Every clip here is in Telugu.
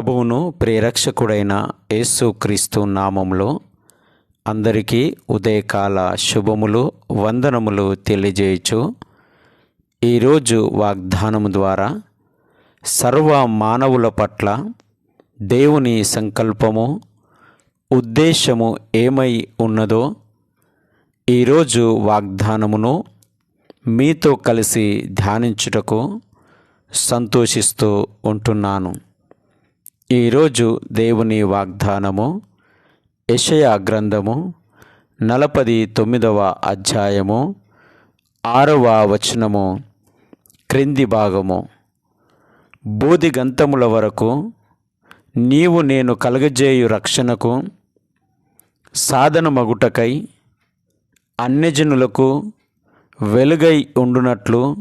ప్రభువును ప్రేరక్షకుడైన యేసుక్రీస్తు నామంలో అందరికీ ఉదయకాల శుభములు వందనములు తెలియజేయచ్చు ఈరోజు వాగ్దానము ద్వారా సర్వ మానవుల పట్ల దేవుని సంకల్పము ఉద్దేశము ఏమై ఉన్నదో ఈరోజు వాగ్దానమును మీతో కలిసి ధ్యానించుటకు సంతోషిస్తూ ఉంటున్నాను. ఈరోజు దేవుని వాగ్దానము యషయా గ్రంథము నలపది తొమ్మిదవ అధ్యాయము ఆరవ వచనము క్రింది భాగము. బూది గంతముల వరకు నీవు నేను కలగజేయు రక్షణకు సాధనమగుటకై అన్యజనులకు వెలుగై ఉండునట్లు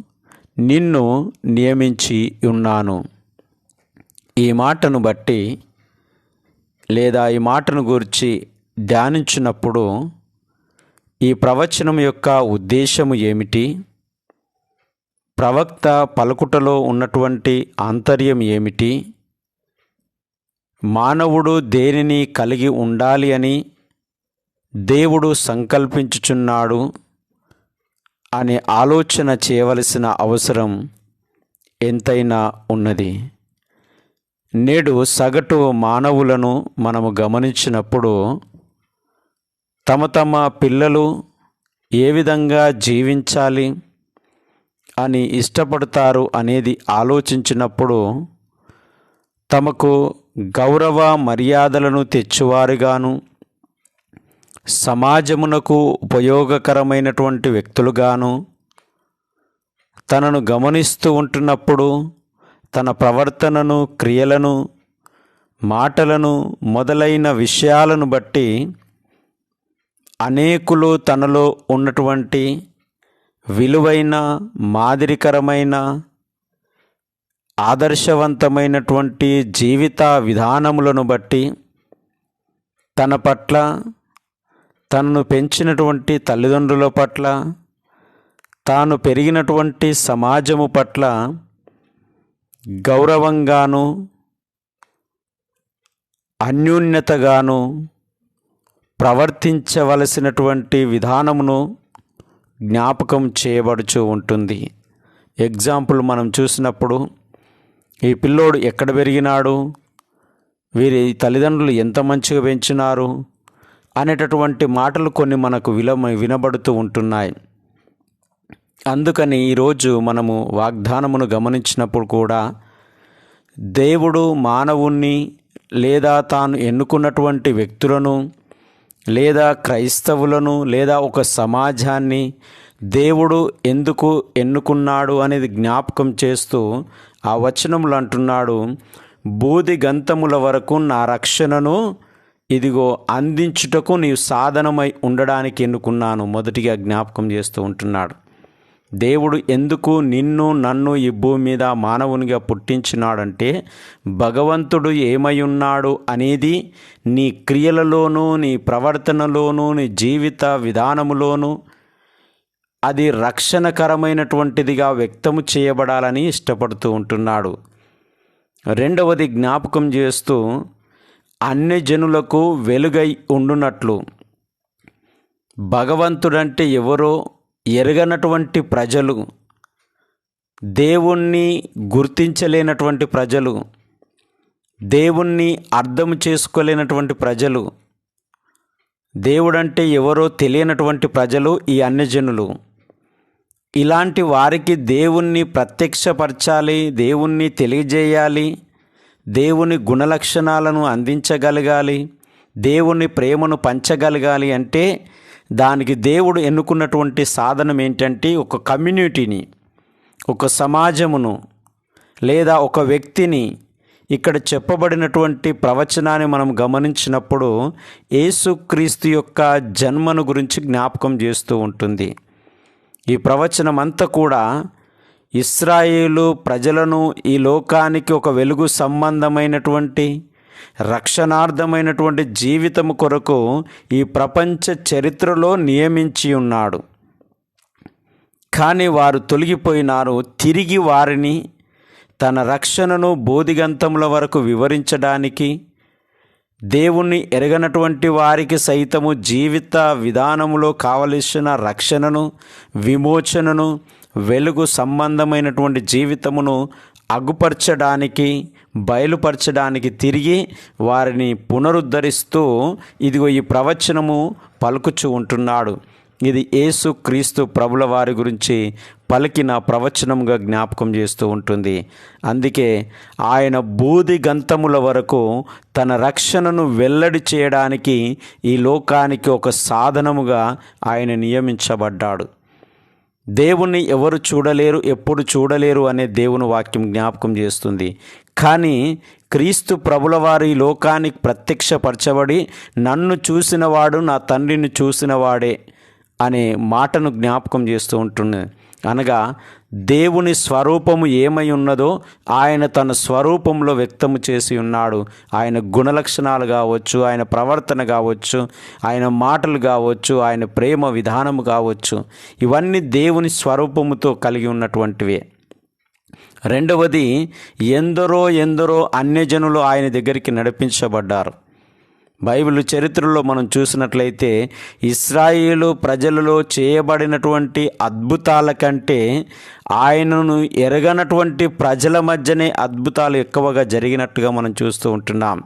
నిన్ను నియమించి ఉన్నాను. ఈ మాటను బట్టి లేదా ఈ మాటను గురించి ధ్యానించినప్పుడు ఈ ప్రవచనం యొక్క ఉద్దేశము ఏమిటి? ప్రవక్త పలుకుటలో ఉన్నటువంటి ఆంతర్యం ఏమిటి? మానవుడు దేనిని కలిగి ఉండాలి అని దేవుడు సంకల్పించుచున్నాడు అనే ఆలోచన చేయవలసిన అవసరం ఎంతైనా ఉన్నది. నేడు సగటు మానవులను మనము గమనించినప్పుడు తమ తమ పిల్లలు ఏ విధంగా జీవించాలి అని ఇష్టపడతారు అనేది ఆలోచించినప్పుడు తమకు గౌరవ మర్యాదలను తెచ్చువారుగాను సమాజమునకు ఉపయోగకరమైనటువంటి వ్యక్తులుగాను తనను గమనిస్తూ ఉంటున్నప్పుడు తన ప్రవర్తనను క్రియలను మాటలను మొదలైన విషయాలను బట్టి అనేకులు తనలో ఉన్నటువంటి విలువైన మాదిరికరమైన ఆదర్శవంతమైనటువంటి జీవిత విధానములను బట్టి తన పట్ల తనను పెంచినటువంటి తల్లిదండ్రుల పట్ల తాను పెరిగినటువంటి సమాజము పట్ల గౌరవంగాను అన్యోన్యతగాను ప్రవర్తించవలసినటువంటి విధానమును జ్ఞాపకం చేయబడుచు ఉంటుంది. ఎగ్జాంపుల్ మనం చూసినప్పుడు ఈ పిల్లోడు ఎక్కడ పెరిగినాడు? వీరి తల్లిదండ్రులు ఎంత మంచిగా పెంచినారు? అనేటటువంటి మాటలు కొన్ని మనకు విల వినబడుతూ ఉంటున్నాయి. అందుకని ఈరోజు మనము వాగ్దానమును గమనించినప్పుడు కూడా దేవుడు మానవుణ్ణి లేదా తాను ఎన్నుకున్నటువంటి వ్యక్తులను లేదా క్రైస్తవులను లేదా ఒక సమాజాన్ని దేవుడు ఎందుకు ఎన్నుకున్నాడు అనేది జ్ఞాపకం చేస్తూ ఆ వచనములు అంటున్నాడు బూది గంతముల వరకు నా రక్షణను ఇదిగో అందించుటకు నీవు సాధనమై ఉండడానికి ఎన్నుకున్నాను మొదటిగా జ్ఞాపకం చేస్తూ ఉంటున్నాడు. దేవుడు ఎందుకు నిన్ను నన్ను ఈ భూమి మీద మానవునిగా పుట్టించినాడంటే భగవంతుడు ఏమై ఉన్నాడు అనేది నీ క్రియలలోనూ నీ ప్రవర్తనలోనూ నీ జీవిత విధానములోనూ అది రక్షణకరమైనటువంటిదిగా వ్యక్తము చేయబడాలని ఇష్టపడుతూ ఉంటున్నాడు. రెండవది జ్ఞాపకం చేస్తూ అన్ని జనులకు వెలుగై ఉండునట్లు. భగవంతుడంటే ఎవరో ఎరగనటువంటి ప్రజలు దేవుణ్ణి గుర్తించలేనటువంటి ప్రజలు దేవుణ్ణి అర్థం చేసుకోలేనటువంటి ప్రజలు దేవుడంటే ఎవరో తెలియనటువంటి ప్రజలు ఈ అన్యజనులు. ఇలాంటి వారికి దేవుణ్ణి ప్రత్యక్షపరచాలి దేవుణ్ణి తెలియజేయాలి దేవుని గుణలక్షణాలను అందించగలగాలి దేవుని ప్రేమను పంచగలగాలి అంటే దానికి దేవుడు ఎన్నుకున్నటువంటి సాధనం ఏంటంటే ఒక కమ్యూనిటీని ఒక సమాజమును లేదా ఒక వ్యక్తిని ఇక్కడ చెప్పబడినటువంటి ప్రవచనాన్ని మనం గమనించినప్పుడు యేసుక్రీస్తు యొక్క జన్మను గురించి జ్ఞాపకం చేస్తూ ఉంటుంది. ఈ ప్రవచనం అంతా కూడా ఇస్రాయేలు ప్రజలను ఈ లోకానికి ఒక వెలుగు సంబంధమైనటువంటి రక్షణార్థమైనటువంటి జీవితము కొరకు ఈ ప్రపంచ చరిత్రలో నియమించి ఉన్నాడు. కానీ వారు తొలగిపోయినారు. తిరిగి వారిని తన రక్షణను బోధిగంతముల వరకు వివరించడానికి దేవుణ్ణి ఎరగనటువంటి వారికి సైతము జీవిత విధానములో కావలసిన రక్షణను విమోచనను వెలుగు సంబంధమైనటువంటి జీవితమును అగుపరచడానికి బయలుపరచడానికి తిరిగి వారిని పునరుద్ధరిస్తూ ఇదిగో ఈ ప్రవచనము పలుకుచూ ఉంటున్నాడు. ఇది యేసు క్రీస్తు ప్రభుల వారి గురించి పలికిన ప్రవచనంగా జ్ఞాపకం చేస్తూ ఉంటుంది. అందుకే ఆయన బూది గంతముల వరకు తన రక్షణను వెల్లడి చేయడానికి ఈ లోకానికి ఒక సాధనముగా ఆయన నియమించబడ్డాడు. దేవుణ్ణి ఎవరు చూడలేరు ఎప్పుడు చూడలేరు అనే దేవుని వాక్యం జ్ఞాపకం చేస్తుంది. కానీ క్రీస్తు ప్రభుల వారి లోకానికి ప్రత్యక్షపరచబడి నన్ను చూసినవాడు నా తండ్రిని చూసినవాడే అనే మాటను జ్ఞాపకం చేస్తూ ఉంటుంది అనగా దేవుని స్వరూపము ఏమై ఉన్నదో ఆయన తన స్వరూపంలో వ్యక్తము చేసి ఉన్నాడు. ఆయన గుణలక్షణాలు కావచ్చు ఆయన ప్రవర్తన కావచ్చు ఆయన మాటలు కావచ్చు ఆయన ప్రేమ విధానము కావచ్చు ఇవన్నీ దేవుని స్వరూపముతో కలిగి ఉన్నటువంటివే. రెండవది ఎందరో ఎందరో అన్యజనులు ఆయన దగ్గరికి నడిపించబడ్డారు. బైబిల్ చరిత్రలో మనం చూసినట్లయితే ఇస్రాయిలు ప్రజలలో చేయబడినటువంటి అద్భుతాల కంటే ఆయనను ఎరగనటువంటి ప్రజల మధ్యనే అద్భుతాలు ఎక్కువగా జరిగినట్టుగా మనం చూస్తూ ఉంటున్నాం.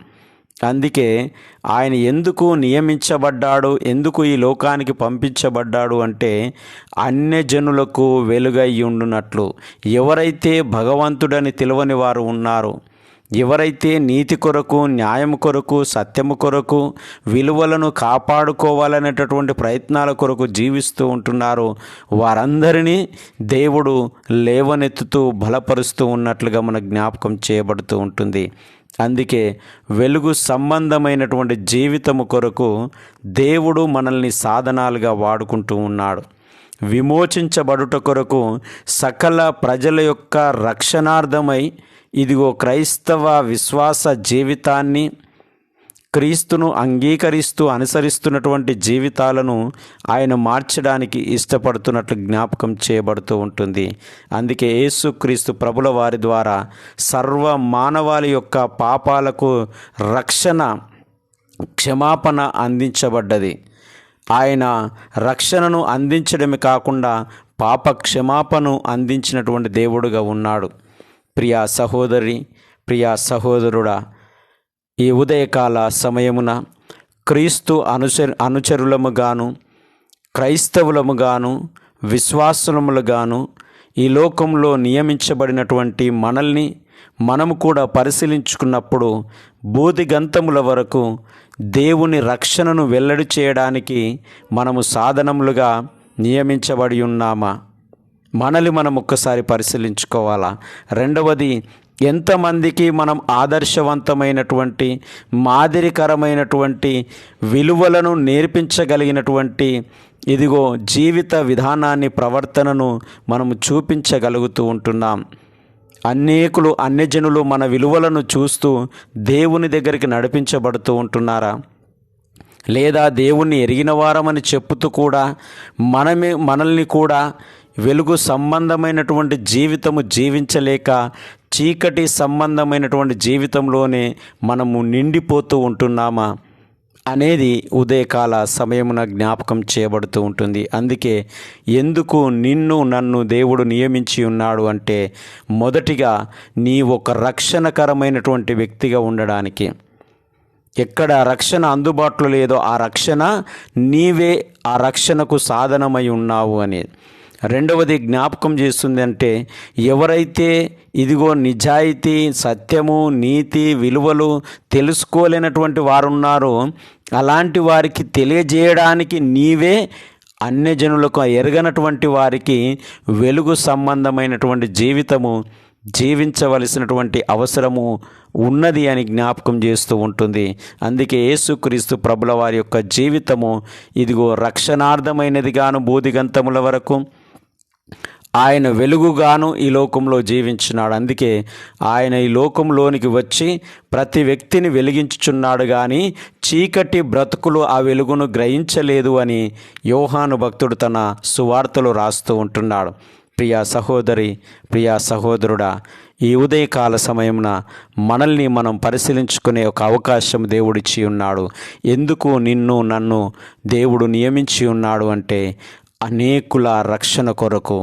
అందుకే ఆయన ఎందుకు నియమించబడ్డాడు? ఎందుకు ఈ లోకానికి పంపించబడ్డాడు అంటే అన్యజనులకు వెలుగై ఉండునట్లు. ఎవరైతే భగవంతుడని తెలియని వారు ఉన్నారు ఎవరైతే నీతి కొరకు న్యాయం కొరకు సత్యము కొరకు విలువలను కాపాడుకోవాలనేటటువంటి ప్రయత్నాల కొరకు జీవిస్తూ ఉంటున్నారో వారందరినీ దేవుడు లేవనెత్తుతూ బలపరుస్తూ ఉన్నట్లుగా మన జ్ఞాపకం చేయబడుతూ ఉంటుంది. అందుకే వెలుగు సంబంధమైనటువంటి జీవితము కొరకు దేవుడు మనల్ని సాధనాలుగా వాడుకుంటూ ఉన్నాడు. విమోచించబడుట కొరకు సకల ప్రజల యొక్క రక్షణార్థమై ఇదిగో క్రైస్తవ విశ్వాస జీవితాన్ని క్రీస్తును అంగీకరిస్తూ అనుసరిస్తున్నటువంటి జీవితాలను ఆయన మార్చడానికి ఇష్టపడుతున్నట్లు జ్ఞాపకం చేయబడుతూ ఉంటుంది. అందుకే యేసుక్రీస్తు ప్రభుల వారి ద్వారా సర్వ మానవాళి యొక్క పాపాలకు రక్షణ క్షమాపణ అందించబడ్డది. ఆయన రక్షణను అందించడమే కాకుండా పాప క్షమాపణను అందించినటువంటి దేవుడుగా ఉన్నాడు. ప్రియా సహోదరి ప్రియా సహోదరుడా ఈ ఉదయకాల సమయమున క్రీస్తు అనుచరు అనుచరులముగాను క్రైస్తవులముగాను విశ్వాసులములుగాను ఈ లోకంలో నియమించబడినటువంటి మనల్ని మనము కూడా పరిశీలించుకున్నప్పుడు బూదిగంతముల వరకు దేవుని రక్షణను వెల్లడి చేయడానికి మనము సాధనములుగా నియమించబడి ఉన్నామా? మనల్ని మనం ఒక్కసారి పరిశీలించుకోవాలా? రెండవది ఎంతమందికి మనం ఆదర్శవంతమైనటువంటి మాదిరికరమైనటువంటి విలువలను నేర్పించగలిగినటువంటి ఇదిగో జీవిత విధానాన్ని ప్రవర్తనను మనము చూపించగలుగుతూ ఉంటున్నాం. అనేకులు అన్యజనులు మన విలువలను చూస్తూ దేవుని దగ్గరికి నడిపించబడుతూ ఉంటున్నారా? లేదా దేవుణ్ణి ఎరిగిన వారమని చెప్పుతూ కూడా మనమే మనల్ని కూడా వెలుగు సంబంధమైనటువంటి జీవితము జీవించలేక చీకటి సంబంధమైనటువంటి జీవితంలోనే మనము నిండిపోతూ ఉంటున్నామా? అనేది ఉదయకాల సమయమున జ్ఞాపకం చేయబడుతూ ఉంటుంది. అందుకే ఎందుకు నిన్ను నన్ను దేవుడు నియమించి ఉన్నాడు అంటే మొదటిగా నీ ఒక రక్షణకరమైనటువంటి వ్యక్తిగా ఉండడానికి. ఎక్కడ రక్షణ అందుబాటులో లేదో ఆ రక్షణ నీవే ఆ రక్షణకు సాధనమై ఉన్నావు అని. రెండవది జ్ఞాపకం చేస్తుంది అంటే ఎవరైతే ఇదిగో నిజాయితీ సత్యము నీతి విలువలు తెలుసుకోలేనటువంటి వారు ఉన్నారో అలాంటి వారికి తెలియజేయడానికి నీవే అన్యజనులకు ఎరగనటువంటి వారికి వెలుగు సంబంధమైనటువంటి జీవితము జీవించవలసినటువంటి అవసరము ఉన్నది అని జ్ఞాపకం చేస్తూ ఉంటుంది. అందుకే యేసుక్రీస్తు ప్రభుల వారి యొక్క జీవితము ఇదిగో రక్షణార్థమైనదిగాను బోధిగంతముల వరకు ఆయన వెలుగుగాను ఈ లోకంలో జీవించున్నాడు అందుకే ఆయన ఈ లోకంలోనికి వచ్చి ప్రతి వ్యక్తిని వెలిగించుచున్నాడు కానీ చీకటి బ్రతుకులు ఆ వెలుగును గ్రహించలేదు అని యోహాను భక్తుడు తన సువార్తలు రాస్తూ ఉంటున్నాడు. ప్రియా సహోదరి ప్రియా సహోదరుడా ఈ ఉదయకాల సమయమున మనల్ని మనం పరిశీలించుకునే ఒక అవకాశం దేవుడిచ్చి ఉన్నాడు. ఎందుకు నిన్ను నన్ను దేవుడు నియమించి ఉన్నాడు అంటే అనేకుల రక్షణ కొరకు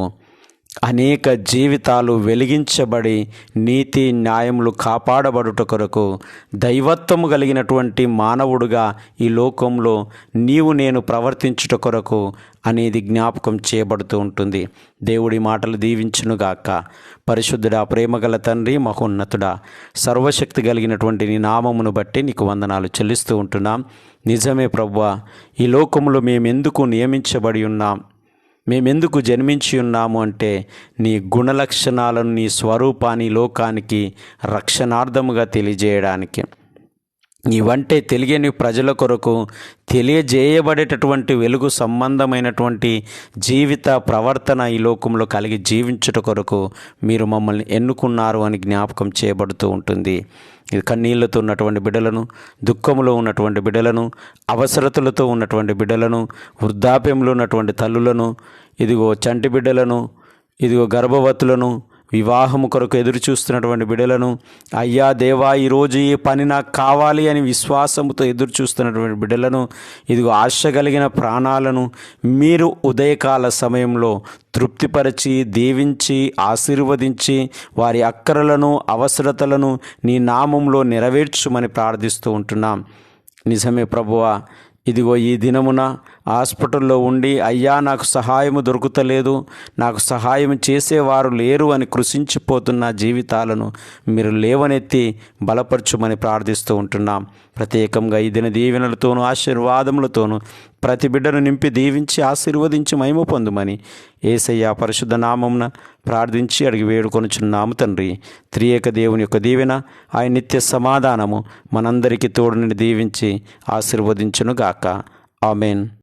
అనేక జీవితాలు వెలిగించబడి నీతి న్యాయములు కాపాడబడుట కొరకు దైవత్వము కలిగినటువంటి మానవుడుగా ఈ లోకంలో నీవు నేను ప్రవర్తించుట కొరకు అనేది జ్ఞాపకం చేయబడుతూ ఉంటుంది. దేవుడి మాటలు దీవించునుగాక పరిశుద్ధుడా ప్రేమగల తండ్రి మహోన్నతుడా సర్వశక్తి కలిగినటువంటి నీ నామమును బట్టి నీకు వందనాలు చెల్లిస్తూ ఉంటున్నాం. నిజమే ప్రభువా ఈ లోకంలో మేమెందుకు నియమించబడి ఉన్నాం? మేమెందుకు జన్మించి ఉన్నాము అంటే నీ గుణలక్షణాలను నీ స్వరూపాన్ని లోకానికి రక్షణార్థముగా తెలియజేయడానికి. ఇవంటే తెలియని ప్రజల కొరకు తెలియజేయబడేటటువంటి వెలుగు సంబంధమైనటువంటి జీవిత ప్రవర్తన ఈ లోకంలో కలిగి జీవించుట కొరకు మీరు మమ్మల్ని ఎన్నుకున్నారు అని జ్ఞాపకం చేయబడుతూ ఉంటుంది. కన్నీళ్ళతో ఉన్నటువంటి బిడ్డలను దుఃఖంలో ఉన్నటువంటి బిడ్డలను అవసరతలతో ఉన్నటువంటి బిడ్డలను వృద్ధాప్యంలో ఉన్నటువంటి తల్లులను ఇదిగో చంటి బిడ్డలను ఇదిగో గర్భవతులను వివాహము కొరకు ఎదురు చూస్తున్నటువంటి బిడ్డలను అయ్యా దేవా ఈరోజు ఈ పని నాకు కావాలి అని విశ్వాసముతో ఎదురు చూస్తున్నటువంటి బిడ్డలను ఇదిగో ఆశ కలిగిన ప్రాణాలను మీరు ఉదయకాల సమయంలో తృప్తిపరిచి దీవించి ఆశీర్వదించి వారి అక్కరలను అవసరతలను నీ నామంలో నెరవేర్చుమని ప్రార్థిస్తూ ఉంటున్నాం. నిజమే ప్రభువా ఇదిగో ఈ దినమున హాస్పిటల్లో ఉండి అయ్యా నాకు సహాయము దొరుకుతలేదు. నాకు సహాయం చేసేవారు లేరు అని కృషించిపోతున్న జీవితాలను మీరు లేవనెత్తి బలపరచుమని ప్రార్థిస్తూ ఉంటున్నాం. ప్రత్యేకంగా ఈ దిన దీవెనలతోనూ ఆశీర్వాదములతోనూ ప్రతి బిడ్డను నింపి దీవించి ఆశీర్వదించి మహిమ పొందుమని ఏసయ్య పరిశుద్ధ నామమున ప్రార్థించి అడిగి వేడుకొనుచున్నాము తండ్రి. త్రియేక దేవుని యొక్క దీవెన ఆయన నిత్య సమాధానము మనందరికీ తోడుని దీవించి ఆశీర్వదించునుగాక. ఆమెన్.